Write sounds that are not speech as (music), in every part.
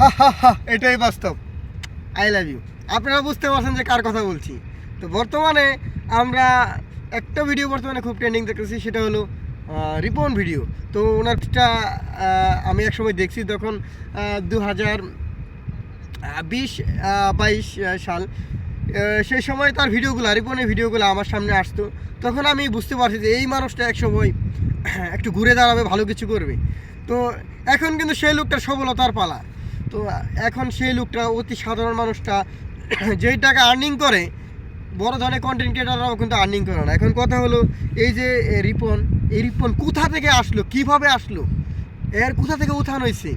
হা হা হা, এটাই বাস্তব। I love you আপনারা বুঝতে পারছেন যে কার কথা বলছি। তো বর্তমানে আমরা একটা ভিডিও বর্তমানে খুব ট্রেন্ডিং দেখতেছি, সেটা হলো রিপন ভিডিও তো ওনারটা আমি একসময় দেখছি তখন দু হাজার বিশ বাইশ সাল সেই সময় তার ভিডিওগুলো রিপনের ভিডিওগুলো আমার সামনে আসতো। তখন আমি বুঝতে পারছি যে এই মানুষটা এক সময় (clears throat) একটু ঘুরে দাঁড়াবে, ভালো কিছু করবে। তো এখন কিন্তু সেই লোকটার সফলতার পালা। তো এখন সেই লোকটা, অতি সাধারণ মানুষটা, (coughs) যেই টাকা আর্নিং করে, বড় ধরনের কন্টেন্ট ক্রিয়েটাররাও কিন্তু আর্নিং করে না। এখন কথা হলো, এই যে রিপন, এই রিপন কোথা থেকে আসলো? কীভাবে আসলো? এর কোথা থেকে উত্থান হয়েছে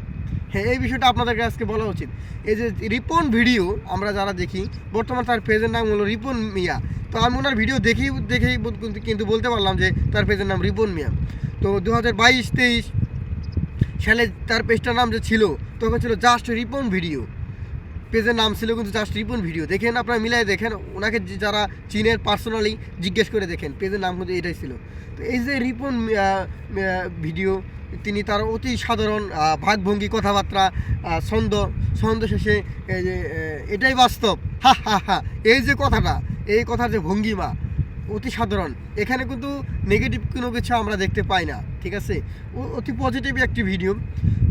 হ্যাঁ এই বিষয়টা আপনাদেরকে আজকে বলা উচিত। এই যে রিপন ভিডিও আমরা যারা দেখি, বর্তমান তার পেজের নাম হলো রিপন মিয়া। তো আমি ওনার ভিডিও দেখেই দেখেই কিন্তু বলতে পারলাম যে তার পেজের নাম রিপন মিয়া। তো দু হাজার বাইশ, তেইশ সালে তার পেজটার নাম যে ছিল, তখন ছিল জাস্ট রিপন ভিডিও পেজের নাম ছিল কিন্তু জাস্ট রিপন ভিডিও দেখেন আপনারা মিলাই দেখেন, ওনাকে যারা চীনের পার্সোনালি জিজ্ঞেস করে দেখেন, পেজের নাম কিন্তু এটাই ছিল। তো এই যে রিপন ভিডিও তিনি তার অতি সাধারণ ভাগভঙ্গি কথাবার্তা ছন্দ ছন্দ শেষে এটাই বাস্তব। হা হা হা, এই যে কথাটা, এই কথার যে ভঙ্গিমা অতি সাধারণ। এখানে কিন্তু নেগেটিভ কোনো কিছু আমরা দেখতে পাই না, ঠিক আছে? অতি পজিটিভ একটি ভিডিও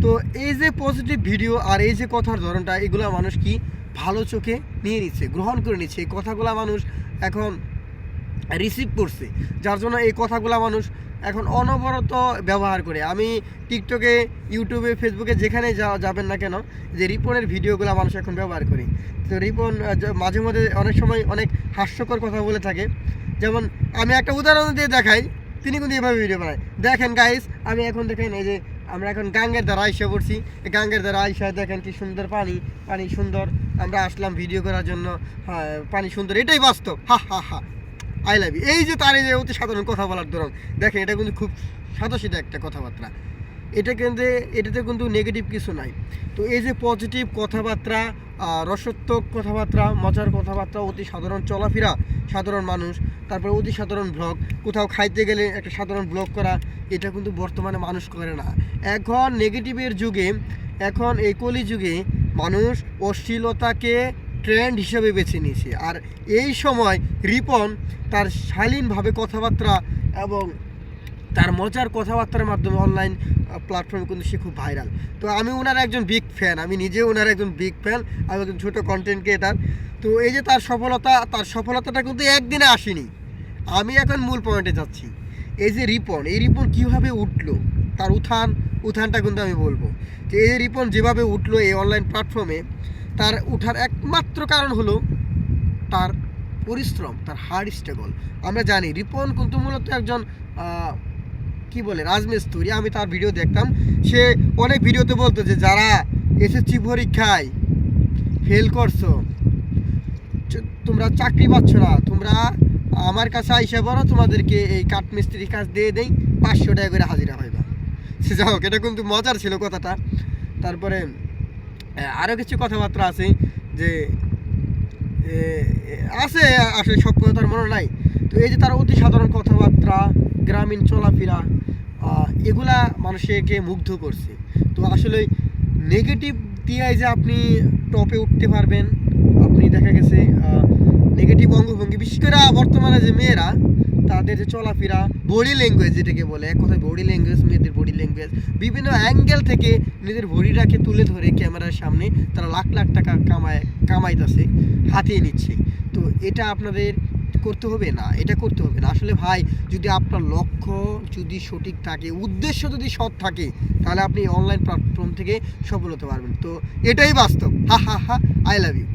তো এই যে পজিটিভ ভিডিও আর এই যে কথার ধরনটা, এগুলো মানুষ কি ভালো চোখে নিয়ে নিচ্ছে, গ্রহণ করে নিচ্ছে। এই কথাগুলো মানুষ এখন রিসিভ করছে। যার জন্য এই কথাগুলো মানুষ এখন অনবরত ব্যবহার করে। আমি টিকটকে ইউটিউবে ফেসবুকে যেখানে যা- যাবেন না কেন, যে রিপনের ভিডিওগুলো মানুষ এখন ব্যবহার করে। তো রিপন মাঝে মধ্যে অনেক সময় অনেক হাস্যকর কথা বলে থাকে। যেমন আমি একটা উদাহরণ দিয়ে দেখাই তিনি কিন্তু এভাবে ভিডিও বানায়। দেখেন গাইস আমি এখন দেখেন এই যে আমরা এখন গাঙ্গের দ্বারা আইসা পড়ছি। গাঙ্গের দ্বারা আইসা দেখেন কি সুন্দর পানি পানি সুন্দর। আমরা আসলাম ভিডিও করার জন্য। হ্যাঁ, পানি সুন্দর এটাই বাস্তব। হা হা হা। আই লাভ ইউ এই যে তার এই যে অতি সাধারণ কথা বলার ধরন। দেখেন এটা কিন্তু খুব সাদাসিধা একটা কথাবার্তা। এটা কিন্তু, এটাতে কিন্তু নেগেটিভ কিছু নাই। তো এই যে পজিটিভ কথাবার্তা রসত্বক কথাবার্তা, মজার কথাবার্তা, অতি সাধারণ চলাফেরা, সাধারণ মানুষ, তারপর অতি সাধারণ ব্লগ কোথাও খাইতে গেলে একটা সাধারণ ব্লগ করা, এটা কিন্তু বর্তমানে মানুষ করে না। এখন নেগেটিভের যুগে, এখন এই কলি যুগে মানুষ অশ্লীলতাকে ট্রেন্ড হিসেবে বেছে নিয়েছে। আর এই সময় রিপন তার শালীনভাবে কথাবার্তা এবং তার মজার কথাবার্তার মাধ্যমে অনলাইন প্ল্যাটফর্মে কিন্তু সে খুব ভাইরাল তো আমি ওনার একজন বিগ ফ্যান আমি নিজে ওনার একজন বিগ ফ্যান আমি একজন ছোটো কন্টেন্ট ক্রিয়েটার তো এই যে তার সফলতা, তার সফলতাটা কিন্তু একদিনে আসেনি। আমি এখন মূল পয়েন্টে যাচ্ছি। এই যে রিপন, এই রিপন কীভাবে উঠল? তার উত্থান, উত্থানটা কিন্তু আমি বলব। যে এই রিপন যেভাবে উঠল এই অনলাইন প্ল্যাটফর্মে তার উঠার একমাত্র কারণ হলো তার পরিশ্রম, তার হার্ড স্ট্রাগল আমরা জানি, রিপন কিন্তু মূলত একজন কি বলে, রাজমিস্ত্রি, আমি তার ভিডিও দেখতাম। সে অনেক ভিডিওতে বলতো যে, যারা এসএসসি পরীক্ষায় ফেল করছ তোমরা চাকরি পাচ্ছ না, তোমরা আমার কাছে আইসা বড় তোমাদেরকে এই কাঠমিস্ত্রির কাজ দিয়ে দেই, পাঁচশো টাকা করে হাজিরা হইবা সে হোক, এটা কিন্তু মজার ছিল কথাটা। তারপরে আরও কিছু কথাবার্তা আছে যে আছে আসলে সব কথা তার মনে নাই। তো এই যে তার অতি সাধারণ কথাবার্তা, গ্রামীণ চলাফেরা এগুলা মানুষকে মুগ্ধ করছে। তো আসলে নেগেটিভ দিয়ে যে আপনি টপে উঠতে পারবেন, আপনি দেখা গেছে নেগেটিভ অঙ্গভঙ্গি, বিশেষ করে বর্তমানে যে মেয়েরা, তাদের যে চলাফেরা বডি ল্যাঙ্গুয়েজ যেটাকে বলে, এক কথায় বডি ল্যাঙ্গুয়েজ মেয়েদের বডি ল্যাঙ্গুয়েজ বিভিন্ন অ্যাঙ্গেল থেকে নিজের বডিটাকে তুলে ধরে ক্যামেরার সামনে তারা লাখ লাখ টাকা কামায়, কামাইতেছে, হাতিয়ে নিচ্ছে। তো এটা আপনাদের করতে হবে না, এটা করতে হবে না। আসলে ভাই, যদি আপনার লক্ষ্য যদি সঠিক থাকে, উদ্দেশ্য যদি সৎ থাকে, তাহলে আপনি অনলাইন প্ল্যাটফর্ম থেকে সফল হতে পারবেন। তো এটাই বাস্তব। হা হা হা আই লাভ ইউ